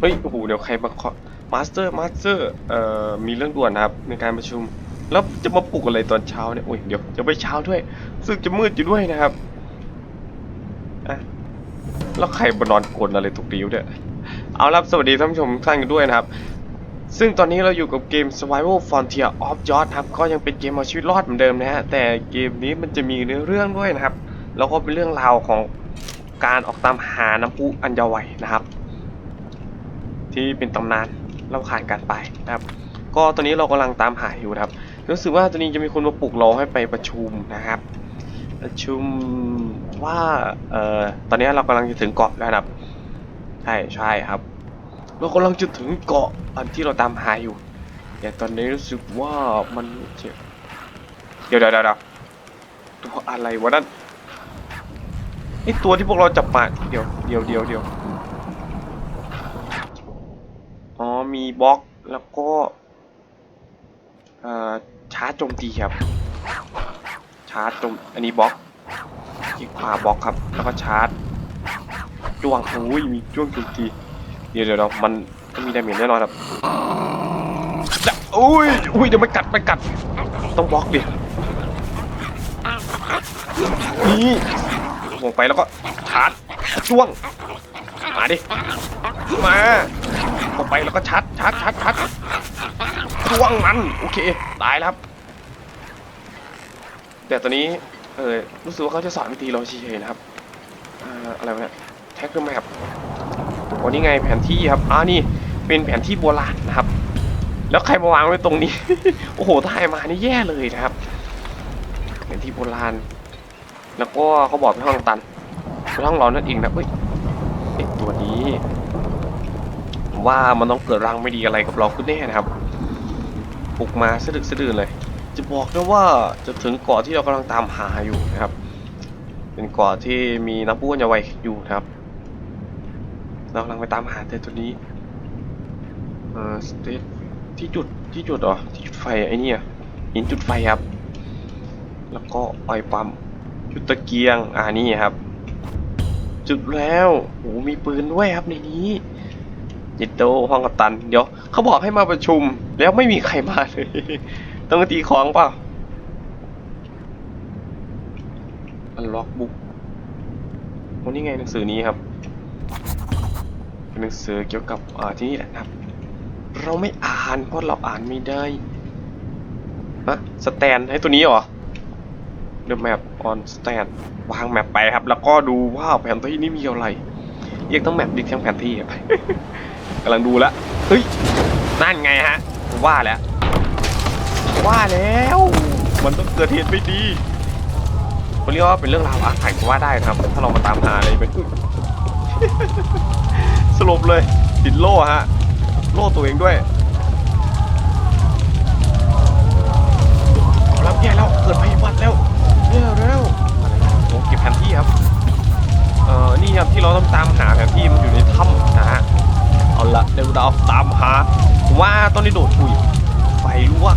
เฮ้ย โอ้โห เดี๋ยวใครมาขอมาสเตอร์ มาสเตอร์ เอ่อ มีเรื่องด่วนนะครับ ในการประชุม แล้วจะมาปลุกอะไรตอนเช้าเนี่ย โอ้ย เดี๋ยวจะไปเช้าด้วยซึ่งจะมืดอยู่ด้วยนะครับอะแล้วใครมานอนกลนอะไรตกดิ้วเนี่ย เอาล่ะสวัสดีท่านผู้ชมทุกท่านกันด้วยนะครับ ซึ่งตอนนี้เราอยู่กับเกม Survival Frontier of Jod ครับ ก็ยังเป็นเกมเอาชีวิตรอดเหมือนเดิมนะฮะ แต่เกมนี้มันจะมีเนื้อเรื่องด้วยนะครับ แล้วก็เป็นเรื่องราวของการออกตามหาน้ำพุอัญญาไวยนะครับ ที่เป็นตำนานเล่าขานกันไปนะครับ ก็ตอนนี้เรากำลังตามหาอยู่นะครับ รู้สึกว่าตอนนี้จะมีคนมาปลุกเราให้ไปประชุมนะครับ ประชุมว่าเอ่อตอนนี้เรากำลังจะถึงเกาะแล้วครับใช่ใช่ครับ เรากำลังจะถึงเกาะอันที่เราตามหาอยู่แต่ตอนนี้รู้สึกว่ามันเจ็บเดี๋ยวเดี๋ยวเดี๋ยวตัวอะไรวะนั่นไอตัวที่พวกเราจับมาเดี๋ยวเดี๋ยวเดี๋ยวเดี๋ยวอ๋อ มีบล็อกแล้วก็ชาร์จโจมตีครับ ชาร์จโจมอันนี้บล็อกที่ขวาบล็อกครับ แล้วก็ชาร์จจ้วงอุ้ยมีจ้วงโจมตีเดี๋ยวเดี๋ยวเดี๋ยวมันมีดาเมจแน่นอนครับจะอุ้ยอุ้ยเดี๋ยวมันกัดมันกัด ต้องบล็อกดินี่ลงไปแล้วก็ชาร์จจ้วงมาดิมา ลงไปแล้วก็ชาร์จชาร์จชาร์จชาร์จจ้วงมันโอเคตายแล้วครับ แต่ตอนนี้เออรู้สึกว่าเขาจะสอนวิธีเราเฉยๆนะครับอะไรวะเนี่ยแท็กเกอร์แมปโอ้นี่ไงแผนที่ครับอ่านี่เป็นแผนที่โบราณนะครับ แล้วใครมาวางไว้ตรงนี้ โอ้โหถ่ายมานี่แย่เลยนะครับ แผนที่โบราณ แล้วก็เขาบอกเป็นห้องตันเป็นห้องเรานั่นเองนะเฮ้ยไอตัวนี้ ว่ามันต้องเกิดรังไม่ดีอะไรกับเราขึ้นแน่นะครับปลุกมาสะดึกสะดือเลย จะบอกนะว่าจะถึงเกาะที่เรากำลังตามหาอยู่นะครับ เป็นเกาะที่มีน้ำพุอัญญาไวอยู่นะครับ เรากำลังไปตามหาแต่ตัวนี้เอ่อสเตทที่จุดที่จุดเหรอที่จุดไฟไอ้เนี่ยหินจุดไฟครับ แล้วก็ไอยปั๊มจุดตะเกียงอ่านี่ครับ จุดแล้วโอ้มีปืนด้วยครับในนี้ จิตโตห้องกัปตัน เดี๋ยวเขาบอกให้มาประชุม แล้วไม่มีใครมาเลย ต้องตีของเปล่าอันล็อกบุ๊กโอ้นี่ไงหนังสือนี้ครับ เป็นหนังสือเกี่ยวกับอ่าที่นี่แหละนะครับ เราไม่อ่านเพราะเราอ่านไม่ได้ฮะสแตนให้ตัวนี้เหรอ The map on stand วางแมปไปครับ แล้วก็ดูว่าแผนที่นี้มีอะไรเรียกต้องแมปดิทั้งแผนที่ครับ กำลังดูแล้วเฮ้ยนั่นไงฮะว่าแล้วว่าแล้ว มันต้องเกิดเหตุไม่ดีเขาเรียกว่าเป็นเรื่องราวอาถรรพ์ก็ว่าได้ครับ ถ้าเรามาตามหาอะไรเป็นอุ๊ยสรุปเลยติดโล่ฮะ โล่ตัวเองด้วยเอาแล้ย่แล้วเกิดภัยพิบัติแล้วเร็วเร็วโอ้เก็บแผนที่ครับเอ่อนี่ครับที่เราต้องตามหาแผนที่มันอยู่ในถ้ำนะฮะ เอาละเดี๋ยวเราตามหาผมว่าต้องได้โดดอุ้ยไฟรั่ว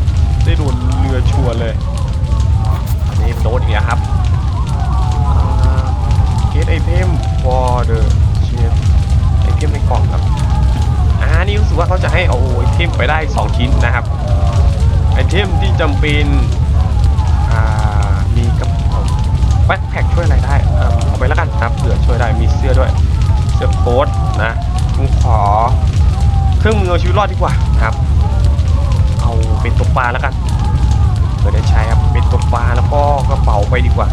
ได้โดนเรือชัวร์เลยอันนี้โดนอีกแล้วครับ get item for the chest ไอเทมในกล่องครับอ่านี่รู้สึกว่าเขาจะให้เอาไอเทมไปได้ 2 ชิ้นนะครับไอเทมที่จำเป็นอ่ามีกระเป๋าแบ็คแพ็คช่วยอะไรได้เออเอาไปแล้วกันครับเผื่อช่วยได้มีเสื้อด้วยเสื้อโค้ทนะ ผมขอเครื่องมือเอาชีวิตรอดดีกว่านะครับ เอาเป็นตกปลาแล้วกันเผื่อได้ใช้ครับเป็นตกปลาแล้วก็กระเป๋าไปดีกว่า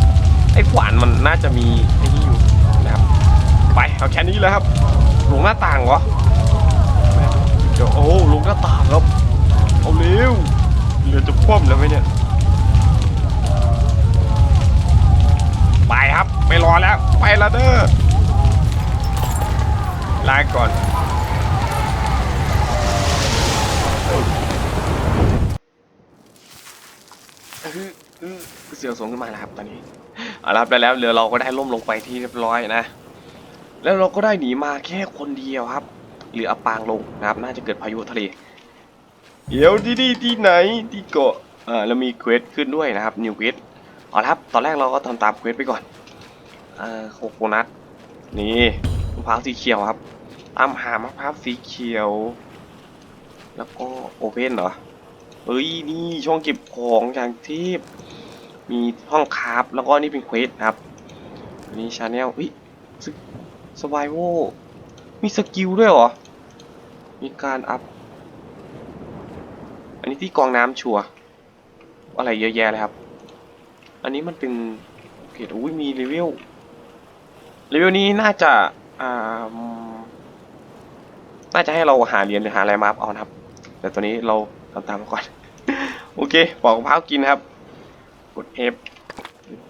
ไอ้ขวานมันน่าจะมีไอ้นี่อยู่นะครับ ไปเอาแค่นี้เลยครับลงหน้าต่างเหรอเดี๋ยวโอ้ลงหน้าต่างครับเอาเร็วเรือจะคว่ำแล้วไหมเนี่ยไปครับไม่รอแล้วไปและเด้อ ลาก่อน เสียวสูงขึ้นมาแล้วครับตอนนี้เอาละครับแล้วเรือเราก็ได้ล่มลงไปที่เรียบร้อยนะ แล้วเราก็ได้หนีมาแค่คนเดียวครับเรืออับปางลงนะครับ น่าจะเกิดพายุทะเลเดี๋ยวที่นี่ที่ไหนที่เกาะเออแล้วมีเควสขึ้นด้วยนะครับนิวเควสเอาละครับตอนแรกเราก็ทำตามเควสไปก่อนอ่อโคโคนัทนี่ มะพร้าวสีเขียวครับตามหามะพร้าวสีเขียว แล้วก็โอเพนเหรอเฮ้ยนี่ช่องเก็บของอย่างที่มีห้องคราฟแล้วก็นี่เป็นเควสครับอันนี้ชาแนลเฮ้ยสบายโวมีสกิลด้วยเหรอ มีการอัพ อันนี้ที่กองน้ำชัวอะไรเยอะแยะเลยครับ อันนี้มันเป็นเกรดอุ้ยมีเลเวลเลเวลนี้น่าจะ อ่าน่าจะให้เราหาเหรียญหรือหาอะไรมาเอานะครับ แต่ตอนนี้เราทำตามก่อน โอเคปอกมะพร้าวกินครับ กด F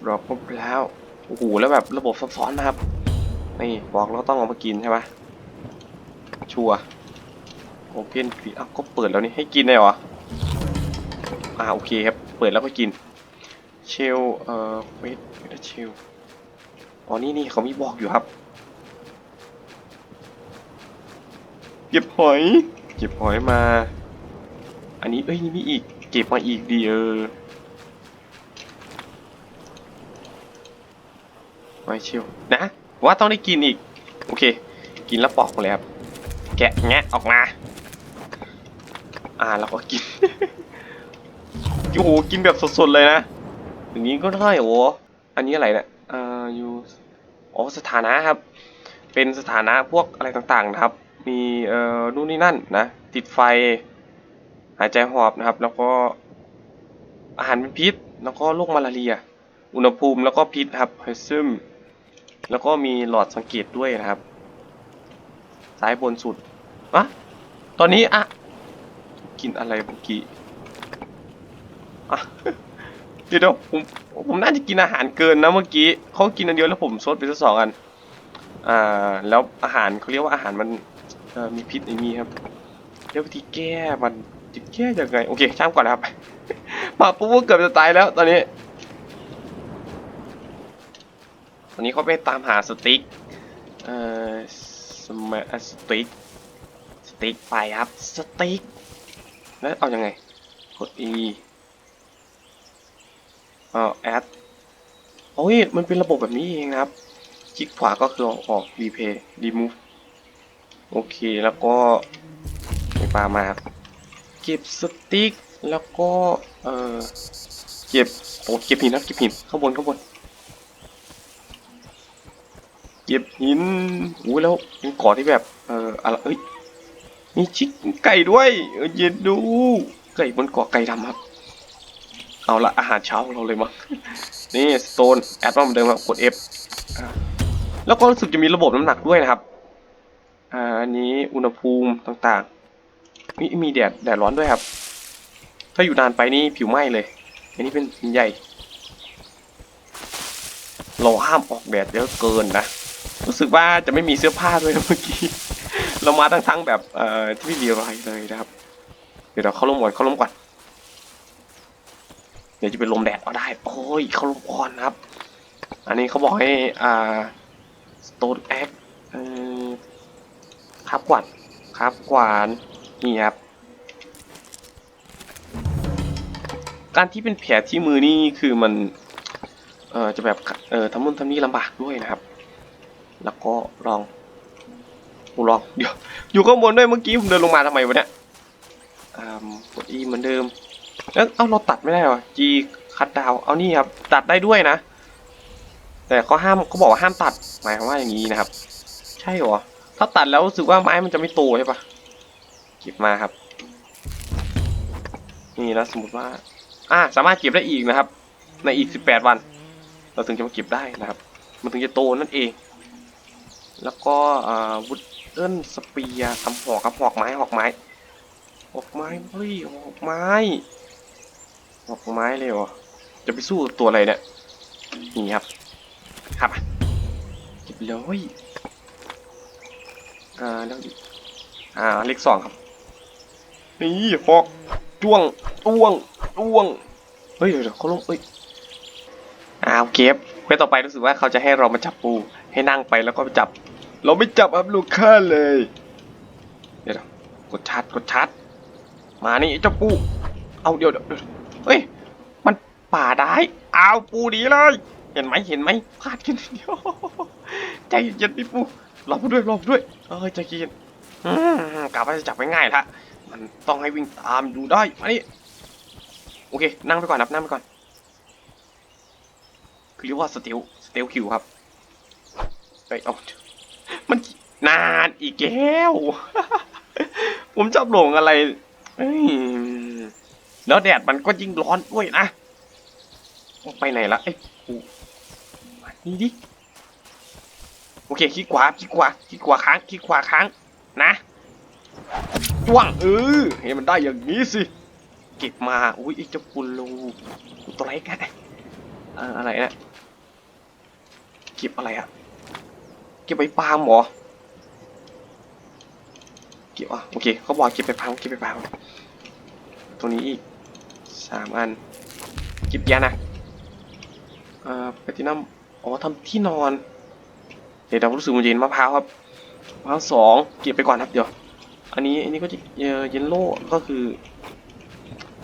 รอครบแล้วโอ้โหแล้วแบบระบบซับซ้อนนะครับนี่บอกเราต้องเอามากินใช่ปะชัวโอเพนฟีอ้าวก็เปิดแล้วนี่ให้กินได้เหรออ่าโอเคครับเปิดแล้วก็กิน เชลเอ่อเวทเวทเชลอ๋อนี่นี่เขามีบอกอยู่ครับ เก็บหอย เก็บหอยมา อันนี้เอ้ยนี่มีอีก เก็บมาอีกดีเออหอยเชลล์นะ ว่าต้องได้กินอีก โอเค กินแล้วปอกเลยครับ แกะแงะออกมา อ่าแล้วก็กิน โอ้โห กินแบบสดๆเลยนะ อย่างนี้ก็ได้โอ้อันนี้อะไรเนี่ยอ่ออยู่อ๋อสถานะครับ เป็นสถานะพวกอะไรต่างๆนะครับ มีเอ่อนู่นนี่นั่นนะติดไฟ หายใจหอบนะครับ แล้วก็อาหารเป็นพิษ แล้วก็โรคมาลาเรีย อุณหภูมิแล้วก็พิษครับไฮซึมแล้วก็มีหลอดสังเกตด้วยนะครับ ซ้ายบนสุดอะตอนนี้อะกินอะไรเมื่อกี้อะเดี๋ยวผมผมน่าจะกินอาหารเกินนะเมื่อกี้เขากินอันเดียวแล้วผมซดไปสักสองอัน อ่า แล้วอาหารเขาเรียกว่าอาหารมัน มีพิษอย่างนี้ครับเรียกวิธีแก้มันจะแก้ยังไงโอเคช่างก่อนนะครับมาปุ๊บเกือบจะตายแล้วตอนนี้ ตอนนี้เขาไปตามหาสติ๊กเอ่อสมาสติ๊กสติ๊กไปครับสติ๊กแล้วเอายังไงกด E เอ่อแอดโอ้ยมันเป็นระบบแบบนี้เองนะครับ คลิกขวาก็คืออออก replay remove โอเคแล้วก็ไปปามาครับเก็บสติ๊กแล้วก็เออเก็บโอ้เก็บหินครับเก็บหินข้างบนข้างบนเก็บหินโอ้ยแล้วเป็นเกาะที่แบบเอออะไรเอ้ยมีชิคไก่ด้วยเย็นดูไก่บนเกาะไก่ดำครับ เอาละอาหารเช้าของเราเลยมั้งนี่สโตนแอดมาเหมือนเดิมครับกด F อ่าแล้วก็รู้สึกจะมีระบบน้ำหนักด้วยนะครับ อ่าอันนี้อุณหภูมิต่างๆ มีมีแดดแดดร้อนด้วยครับ ถ้าอยู่นานไปนี่ผิวไหม้เลย อันนี้เป็นหินใหญ่ เราห้ามออกแดดเยอะเกินนะ รู้สึกว่าจะไม่มีเสื้อผ้าด้วยเมื่อกี้ เรามาทั้งๆแบบเอ่อที่ไม่มีอะไรเลยนะครับ เดี๋ยวเราเข้าร่มก่อนเข้าร่มก่อนเดี๋ยวจะเป็นลมแดดเอาได้ โอ้ยเข้าร่มก่อนนะครับ อันนี้เขาบอกให้อ่า stone axe เอ่อค ครับกวาดครับกวานนี่ครับ การที่เป็นแผลที่มือนี่คือมัน เอ่อจะแบบเอ่อทำนู่นทำนี่ลำบากด้วยนะครับ แล้วก็ลองกูลองเดี๋ยวอยู่ข้างบนด้วยเมื่อกี้ผมเดินลงมาทำไมวะเนี่ยอ่ากด E เหมือนเดิมเอ้ยเอ้าเราตัดไม่ได้หรอ G คัดดาวเอานี่ครับ ตัดได้ด้วยนะ แต่เขาห้ามเขาบอกว่าห้ามตัดหมายความว่าอย่างนี้นะครับ ใช่หรอ ถ้าตัดแล้วรู้สึกว่าไม้มันจะไม่โตใช่ปะเก็บมาครับ นี่แล้วสมมติว่า อ่าสามารถเก็บได้อีกนะครับ ในอีกสิบแปดวัน เราถึงจะมาเก็บได้นะครับ มันถึงจะโตนั่นเอง แล้วก็อ่าวุดเดิลสเปียทำหอกครับหอกไม้หอกไม้หอกไม้เฮ้ยหอกไม้หอกไม้เลยเหรอจะไปสู้ตัวอะไรเนี่ยนี่ครับ ครับเก็บเลย อ่าแล้วอีกอ่าเลขสองครับ นี่หอกจ้วงจ้วงจ้วง เฮ้ยเดี๋ยวเดี๋ยวเขาลงเอ้ยอ่าโอเคครับเควสต่อไปรู้สึกว่าเขาจะให้เรามาจับปู ให้นั่งไปแล้วก็ไปจับ เราไม่จับครับลูกค้าเลย เดี๋ยวกดชาร์จกดชาร์จมานี่เจ้าปู เอาเดี๋ยวเดี๋ยวเดี๋ยวเฮ้ย มันป่าได้เอาปูดีเลย เห็นไหมเห็นไหมพลาดแค่นิดเดียว ใจเย็นพี่ปู รอผมด้วยรอผมด้วยเอ้ยใจเย็นกลับว่าจะจับไว้ง่ายละมันต้องให้วิ่งตามดูได้มานี่โอเค นั่งไปก่อนครับนั่งไปก่อน คือเรียกว่าสเตลสเตลคิวครับเฮ้ยเอามันนานอีกแก้ว ผมจับหลงอะไรแล้วแดดมันก็ยิ่งร้อนด้วยนะ ไปไหนละไอ้กูมานี่ดิ โอเคคลิกขวาคลิกขวาคลิกขวาค้างคลิกขวาค้างนะจ้วงเออเห็นมันได้อย่างนี้สิ เก็บมาอุ้ยไอ้เจ้าปุลูตัวไรกันอะไรนะเก็บอะไรอะเก็บไปปาล์มเหรอเก็บอะโอเคเขาบอกเก็บไปปาล์มเก็บไปปาล์มตัวนี้อีกสามอันเก็บยานะเอ่อแพทินัมอ๋อทำที่นอน เดี๋ยวเรารู้สึกมันเย็นมะพร้าวครับมะพร้าวสองเก็บไปก่อนครับเดี๋ยว อันนี้อันนี้ก็จะเอ่อเยลโล่ก็คือ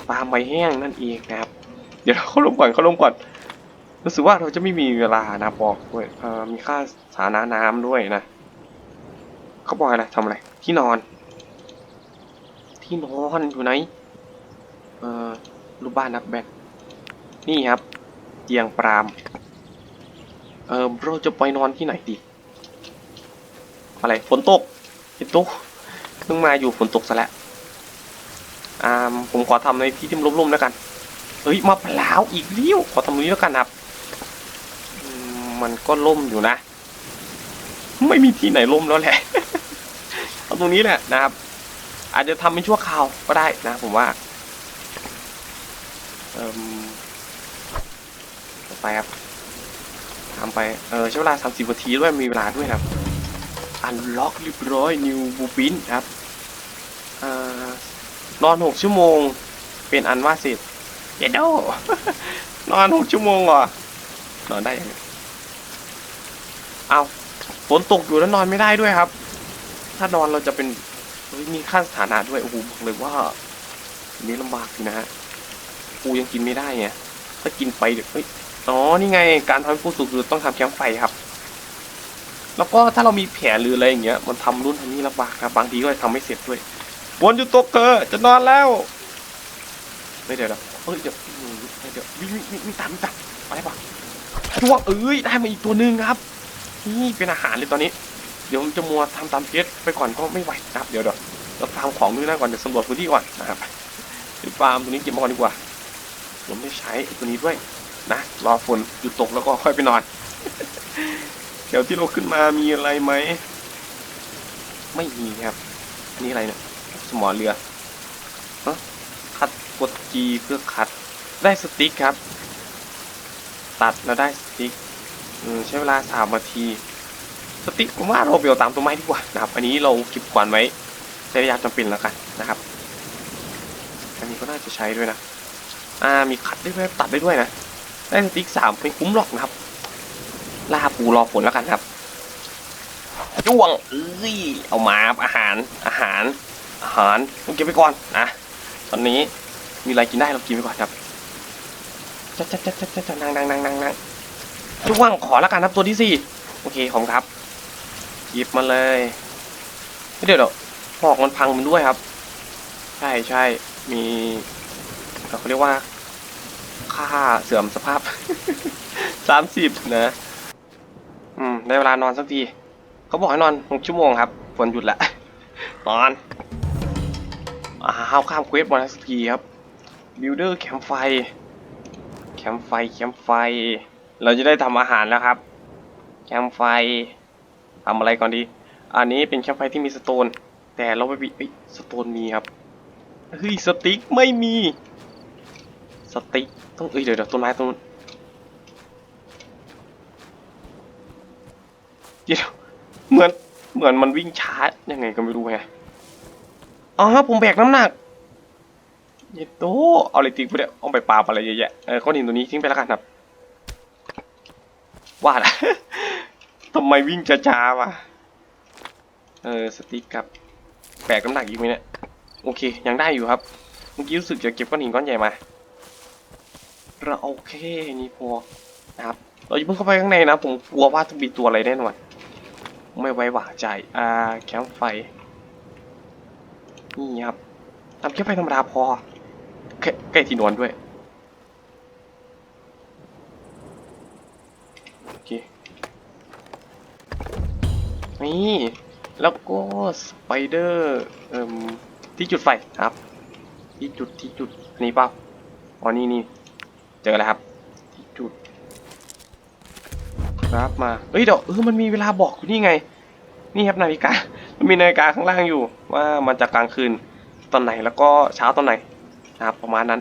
ปาล์มใบแห้งนั่นเองนะครับ เดี๋ยวเขาลงก่อนเขาลงก่อนรู้สึกว่าเราจะไม่มีเวลานะบอกด้วยเอ่อมีค่าสาธารณะน้ำด้วยนะเขาบอกอะไรทำอะไรที่นอน ที่นอนอยู่ไหนเอ่อรูปบ้านนักแบดนี่ครับเตียงปรามเออเราจะไปนอนที่ไหนดี อะไรฝนตกฝนตกเพิ่งมาอยู่ฝนตกซะแล้วอ่าผมขอทำในที่ที่มันร่มๆแล้วกันเฮ้ยมะพร้าวอีกเลี้ยวขอทำตรงนี้แล้วกันครับ มันก็ร่มอยู่นะ ไม่มีที่ไหนร่มแล้วแหละเอาตรงนี้แหละนะครับ อาจจะทำเป็นชั่วคราวก็ได้นะผมว่าเอ่มต่อไปครับทำไป เออใช้เวลา30นาทีด้วยมีเวลาด้วยนะครับ อันล็อกเรียบร้อยนิวบูปินครับเอ่อนอน6ชั่วโมง เป็นอันว่าเสร็จเยดโดนอน6ชั่วโมงเหรอนอนได้ยังไงเอาฝนตกอยู่แล้วนอนไม่ได้ด้วยครับ ถ้านอนเราจะเป็นมีขั้นสถานะด้วยโอ้โหบอกเลยว่านี้ลำบากนะฮะปูยังกินไม่ได้ไงถ้ากินไปเดี๋ยวเฮ้ยอ๋อนี่ไงการทำให้กูสุกคือต้องทำแคมป์ไฟครับ แล้วก็ถ้าเรามีแผนหรืออะไรอย่างเงี้ย มันทำรุ่นทำนี่ลำบากครับบางทีก็ทำไม่เสร็จด้วยวนอยู่ตกเธอจะนอนแล้วไม่เดี๋ยวเดี๋ยวเฮ้ยเดี๋ยวเดี๋ยววิ่งวิ่งวิ่งวิ่งตามวิ่งตามไปปะจ้วงเอ้ยได้มาอีกตัวหนึ่งครับ นี่เป็นอาหารเลยตอนนี้ เดี๋ยวจะมัวทำตามเพจไปก่อนก็ไม่ไหวครับเดี๋ยวเดี๋ยวเราฟาร์มของด้วยนะก่อนเดี๋ยวสำรวจพื้นที่ก่อนนะครับเดี๋ยวฟาร์มตัวนี้เก็บมาก่อนดีกว่าผมไม่ใช้ตัวนี้ด้วยนะรอฝนหยุดตกแล้วก็ค่อยไปนอน เดี๋ยวที่เราขึ้นมามีอะไรไหม ไม่มีครับ นี่อะไรเนี่ย สมอเรือฮะคัดกด G เพื่อคัด ได้สติ๊กครับ ตัดแล้วได้สติ๊กใช้เวลาสามนาที สติ๊กผมว่าเราเบลตามตัวไม้ดีกว่านะครับ อันนี้เราเก็บกวนไว้ใช้ระยะจำเป็นแล้วกันนะครับ อันนี้ก็น่าจะใช้ด้วยนะ อ่ามีคัดได้ด้วยตัดได้ด้วยนะ ได้สติ๊กสามไม่คุ้มหรอกนะครับ ล่าปูรอฝนแล้วกันครับจ้วงเอ้ยเอามาอาหารอาหารอาหารต้องเก็บไปก่อนนะตอนนี้มีอะไรกินได้เรากินไปก่อนครับจัดจัดจัดจัดจัดนั่งนั่งนั่งนั่งนั่งจ้วงขอแล้วกันครับตัวที่สี่โอเคของครับหยิบมาเลยเดี๋ยวเดี๋ยวหอกมันพังมันด้วยครับ ใช่ใช่มีเขาเรียกว่าค่าเสื่อมสภาพสามสิบนะ ได้เวลานอนสักทีเขาบอกให้นอนหกชั่วโมงครับฝนหยุดล้วนอนอ้าวข้ามเควสมาแล้วสักทีครับบิลเดอร์แคมไฟ แคมไฟแคมไฟ เราจะได้ทำอาหารแล้วครับ แคมไฟทำอะไรก่อนดี อันนี้เป็นแคมไฟที่มีสโตน แต่เราไม่มีเอสโตนมีครับ เฮ้ยสติ๊กไม่มี สติ๊กต้องเอ้ยเดี๋ยวเดี๋ยวต้นไม้ต้นนู้น เดี๋ยวเหมือนเหมือนมันวิ่งช้ายังไงก็ไม่รู้ไงอ๋อผมแบกน้ำหนักเยดโตเอาอะไรติ๊กไปเนี่ยเอาไปปาอะไรเยอะแยะเออก้อนหินตัวนี้ทิ้งไปแล้วกันครับว่าละทำไมวิ่งช้าๆวะเออสติ๊กครับแบกน้ำหนักอีกไหมเนี่ยโอเค ยังได้อยู่ครับเมื่อกี้รู้สึกจะเก็บก้อนหินก้อนใหญ่มาเราโอเคนี่พอนะครับ เราอย่าเพิ่งเข้าไปข้างในนะ ผมกลัวว่าจะมีตัวอะไรแน่นอน ไม่ไว้วางใจ อ่า แคมป์ไฟ นี่ครับทำแค่ไฟธรรมดาพอใกล้ที่นอนด้วย โอเค นี่ แล้วก็สไปเดอร์เอ่มที่จุดไฟครับ ที่จุดที่จุดนนี้เปล่าอ๋อนี่นี่เจอแล้วครับ ครับมาเฮ้ยเดี๋ยวเออมันมีเวลาบอกอยู่นี่ไง นี่ครับนาฬิกา มันมีนาฬิกาข้างล่างอยู่ ว่ามันจะกลางคืนตอนไหนแล้วก็เช้าตอนไหนนะครับประมาณนั้น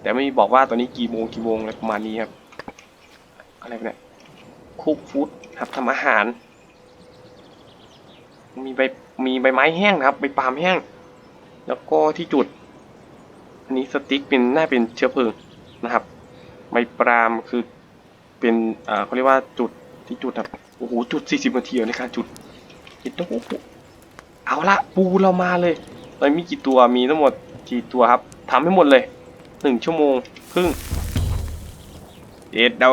แต่ไม่มีบอกว่าตอนนี้กี่โมงกี่โมงอะไรประมาณนี้ครับ อะไรเนี่ยคุกฟู้ดครับทำอาหาร มีใบมีใบไม้แห้งนะครับใบปาล์มแห้ง แล้วก็ที่จุด อันนี้สติ๊กเป็นน่าเป็นเชื้อเพลิงนะครับ ใบปาล์มคือ เป็นอ่าเขาเรียกว่าจุดที่จุดครับโอ้โหจุด 40นาทีในการจุดเห็นโอ้โหเอาละปูเรามาเลยตอนนี้มีกี่ตัวมีทั้งหมดกี่ตัวครับทำให้หมดเลยหนึ่งชั่วโมงครึ่งเด็ดโด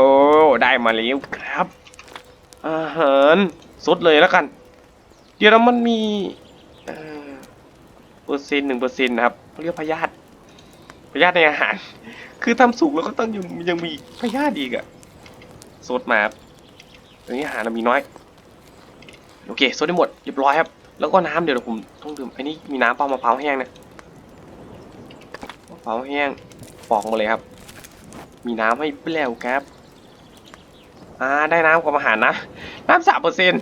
ได้มาแล้วครับอาหารสดเลยแล้วกัน เดี๋ยวมันมีเปอร์เซ็นต์หนึ่งเปอร์เซ็นต์นะครับเขาเรียกพยาธิพยาธิในอาหาร คือทำสุกแล้วก็ต้องยังยังมีพยาธิอีกอะ สดมาครับตอนนี้อาหารเรามีน้อย โอเคสดได้หมดเรียบร้อยครับ แล้วก็น้ำเดี๋ยวผมต้องดื่มอ้นี่มีน้ำเปล่ามะพร้าวแห้งนะมะพร้าวแห้งปอกมาเลยครับ มีน้ำให้เปล่าครับอ่าได้น้ำกับอาหารนะ น้ำสามเปอร์เซ็นต์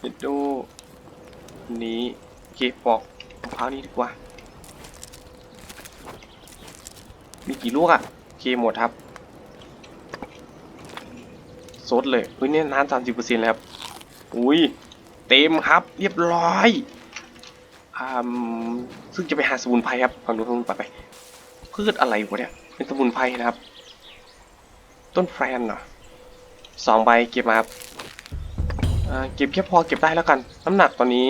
เดี๋ยวดูอันนี้โอเคปอกมะพร้าวนี้ดีกว่า มีกี่ลูกอะโอเคหมดครับ ซดเลยเฮ้ยเนี่ยน้ำสามสิบเปอร์เซ็นต์แล้วครับอุ้ยเต็มครับ เรียบร้อยอ่าซึ่งจะไปหาสมุนไพรครับฟังดูสมุนไพรไปพืชอะไรวะเนี่ยเป็นสมุนไพรนะครับ ต้นแฟนเหรอสองใบเก็บมาครับเก็บแค่พอเก็บได้แล้วกัน น้ำหนักตอนนี้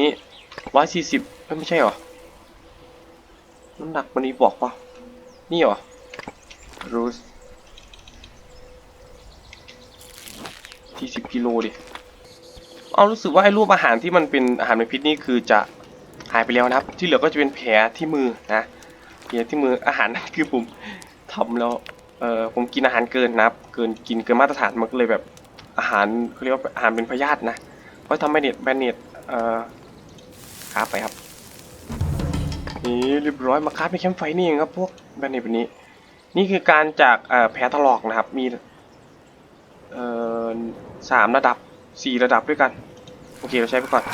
ร้อยสี่สิบไม่ใช่หรอ น้ำหนักวันนี้บอกปล่านี่หรอรู้ สที่สิบกิโลดิ เอารู้สึกว่าไอ้รูปอาหารที่มันเป็นอาหารเป็นพิษนี่คือจะหายไปแล้วนะครับ ที่เหลือก็จะเป็นแผลที่มือนะแผลที่มืออาหารนั่นคือผมทำแล้วเออผมกินอาหารเกินนะครับ เกินกินเกินมาตรฐานมันก็เลยแบบอาหารเขาเรียกว่าอาหารเป็นพยาธินะเพราะทำให้เน็ตแบนเน็ตเอ่อขาไปครับนี่เรียบร้อยมาคาบในแคมไฟนี่เองครับพวกแบนเน็ตแบบนี้ นี่คือการจากแผลถลอกนะครับ มีเอ่อ สามระดับสี่ระดับด้วยกัน โอเคเราใช้ไปก่อน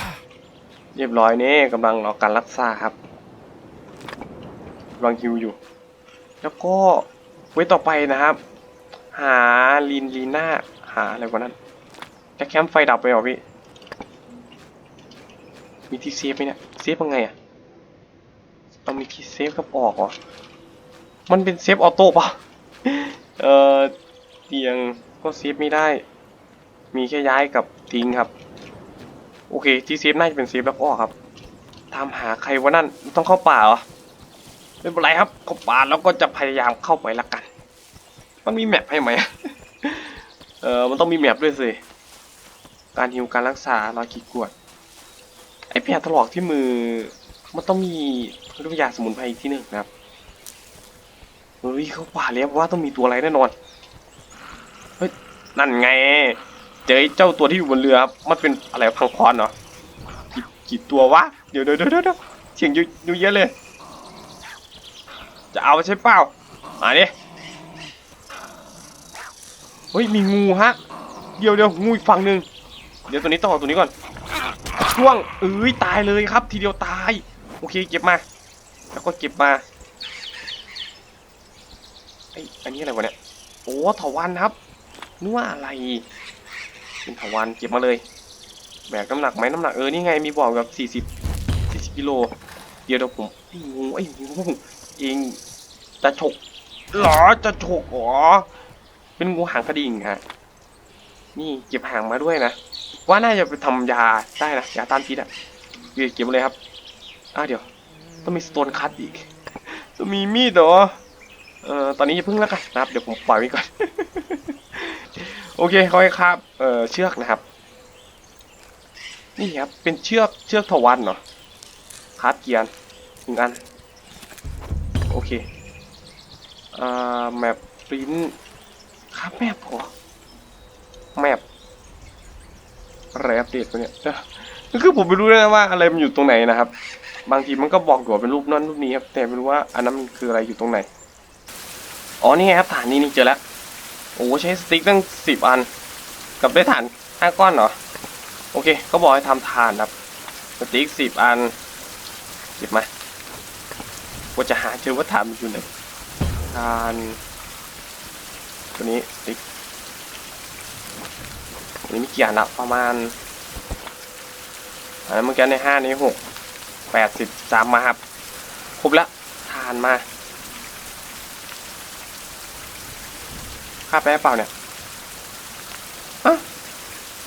เรียบร้อยนี่กำลังรอการรักษาครับกำลังฮิวอยู่ แล้วก็ไว้ต่อไปนะครับ หาลีนลีน่าหาอะไรวะนั้นจะแคมป์ไฟดับไปหรอพี่ มีที่เซฟไหมเนี่ยเซฟยังไงอะต้องมีที่เซฟกับออกเหรอ มันเป็นเซฟออโต้ปะเออเตียงก็เซฟไม่ได้ มีแค่ย้ายกับทิ้งครับ โอเค ที่เซฟน่าจะเป็นเซฟแล้วก็ออครับ ตามหาใครวะนั่นต้องเข้าป่าเหรอไม่เป็นไรครับเข้าป่าแล้วก็จะพยายามเข้าไปละกัน มันมีแมปให้ไหมเออมันต้องมีแมปด้วยสิการฮิวการรักษารอยขีดกวดไอ้แผลถลอกที่มือ มันต้องมีรูปยาสมุนไพรที่หนึ่งนะครับเฮ้ยเขาป่าแล้วว่าต้องมีตัวอะไรแน่นอน เฮ้ย นั่นไง เจอไอ้เจ้าตัวที่อยู่บนเรือครับมันเป็นอะไรพังพรเหรอกี่กี่ตัววะเดี๋ยวเดี๋ยวเดี๋ยวเดี๋ยวเสียงอยู่ยเยอะเลย จะเอาใช่เปล่ามาดิเฮ้ยมีงูฮะ เดี๋ยวเดี๋ยวงูอีกฝั่งหนึ่งเดี๋ยวตัวนี้ต้องเอาตัวนี้ก่อนช่วงเอ้ยตายเลยครับ ทีเดียวตาย โอเคเก็บมา แล้วก็เก็บมาไออันนี้อะไรวะเนี่ยโอ้ถาวันครับนึกว่าอะไร เป็นถาวันเก็บมาเลย แบกน้ำหนักไหมน้ำหนักเออนี่ไงมีบอกแบบสี่สิบสี่สิบกิโลเดี๋ยวเดี๋ยวผมไอ้งูไอ้งูเองจะฉกเหรอจะฉกหรอเป็นงูหางกระดิ่งฮะนี่เก็บหางมาด้วยนะว่าน่าจะไปทำยาได้นะยาต้านพิษอะเดี๋ยวเก็บเลยครับอ้าเดี๋ยว ต้องมีสโตนคัตอีกจะมีมีดเหรอเออตอนนี้อย่าเพิ่งแล้วกันนะครับเดี๋ยวผมปล่อยไว้ก่อน โอเคค่อยครับเอ่อเชือกนะครับ นี่ครับเป็นเชือกเชือกถวันเหรอคาร์ดเกียร์หนึ่งอัน โอเคอ่าแมปปริ้นครับแมปหรอแมปอะไรอัปเดตวะเนี่ยคือผมไม่รู้เลยนะว่าอะไรมันอยู่ตรงไหนนะครับ บางทีมันก็บอกอยู่ว่าเป็นรูปนั่นรูปนี้ครับแต่ไม่รู้ว่าอันนั้นมันคืออะไรอยู่ตรงไหน อ๋อนี่ครับฐานนี้นี่เจอแล้ว อ้ใช้สติ๊กตั้งสิบอัน กับได้ฐานห้าก้อนเหรอ โอเคก็บอกให้ทำฐานครับ สติ๊กสิบอันเก็บมาว่าจะหาเจอว่าฐานมันอยู่ไหนฐานตัวนี้สติ๊กอันนี้มีกี่อันละประมาณอันนั้นเมื่อกี้ในห้าในหกแปดสิบสามมาครับ ครบแล้วฐานมา คาบได้เปล่าเนี่ยฮะ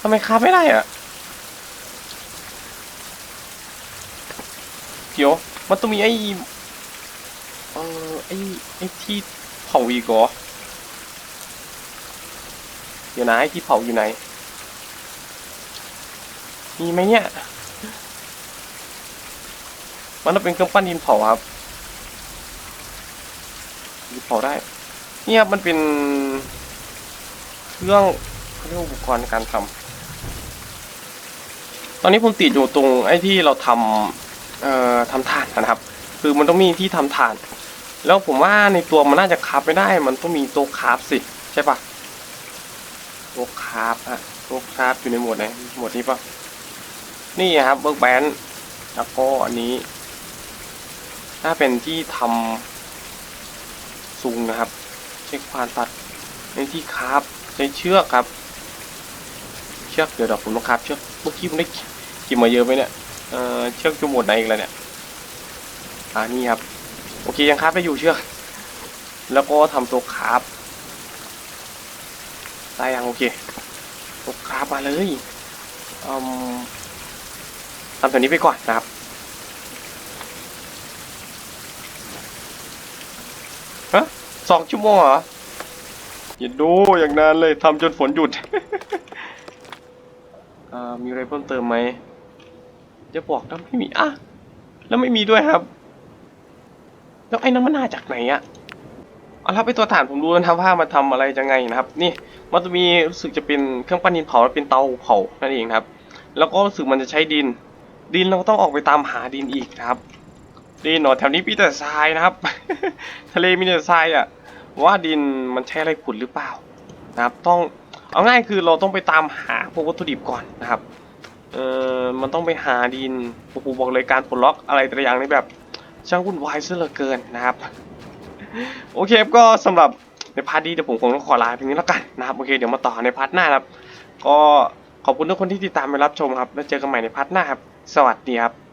ทำไมคาบไม่ได้อะเดี๋ยวมันต้องมีไอ้เออไอ้ไอ้ที่เผาอีกเหรอเดี๋ยวนะไอ้ที่เผาอยู่ไหน มีไหมเนี่ย มันต้องเป็นเครื่องปั้นดินเผาครับดินเผาได้ เนี่ยมันเป็นเครื่องเขาเรียกว่าอุปกรณ์ในการทำตอนนี้ผมติดอยู่ตรงไอ้ที่เราทำเอ่อทำถ่านนะครับ คือมันต้องมีที่ทำถ่าน แล้วผมว่าในตัวมันน่าจะคาฟไม่ได้ มันต้องมีโต๊ะคาฟสิใช่ปะโต๊ะคาฟอะโต๊ะคาฟอยู่ในหมวดไหนหมวดนี้ปะนี่ครับเบิร์กแบนแล้วก็อันนี้ ถ้าเป็นที่ทำซุงนะครับ เช็ควานตัดในที่คราฟใช้เชือกครับ เชือกเดี๋ยวเดี๋ยวผมต้องคราฟเชือกเมื่อกี้ผมได้กินมาเยอะไหมเนี่ยเออเชือกจะหมดไหนอีกแล้วเนี่ยอ่านี่ครับ โอเคยังคราฟได้อยู่เชือก แล้วก็ทำตัวคราฟได้ยังโอเคตัวคราฟมาเลยอืมทำตัวนี้ไปก่อนนะครับฮะ สองชั่วโมงเหรอ อย่าดูอย่างนานเลยทำจนฝนหยุดอ่ามีอะไรเพิ่มเติมไหม จะบอกนะไม่มีอะแล้วไม่มีด้วยครับ แล้วไอ้นั้นมันมาจากไหนอะเอาละไปตัวฐานผมดูแล้วนะครับว่ามันทำอะไรยังไงนะครับ นี่มันจะมีรู้สึกจะเป็นเครื่องปั้นดินเผาและเป็นเตาเผานั่นเองครับ แล้วก็รู้สึกมันจะใช้ดิน ดินเราก็ต้องออกไปตามหาดินอีกนะครับ ดินหนอแถวนี้มีแต่ทรายนะครับ ทะเลมีแต่ทรายอะ ว่าดินมันใช้อะไรขุดหรือเปล่านะครับ ต้องเอาง่ายคือเราต้องไปตามหาพวกวัตถุดิบก่อนนะครับ เออมันต้องไปหาดินโอ้โหบอกเลยการปลดล็อกอะไรแต่ละอย่างนี่แบบช่างวุ่นวายซะเหลือเกินนะครับ โอเคก็สำหรับในพาร์ทนี้เดี๋ยวผมคงต้องขอลาเพียงนี้แล้วกันนะครับโอเคเดี๋ยวมาต่อในพาร์ทหน้าครับ ก็ขอบคุณทุกคนที่ติดตามไปรับชมครับ แล้วเจอกันใหม่ในพาร์ทหน้าครับ สวัสดีครับ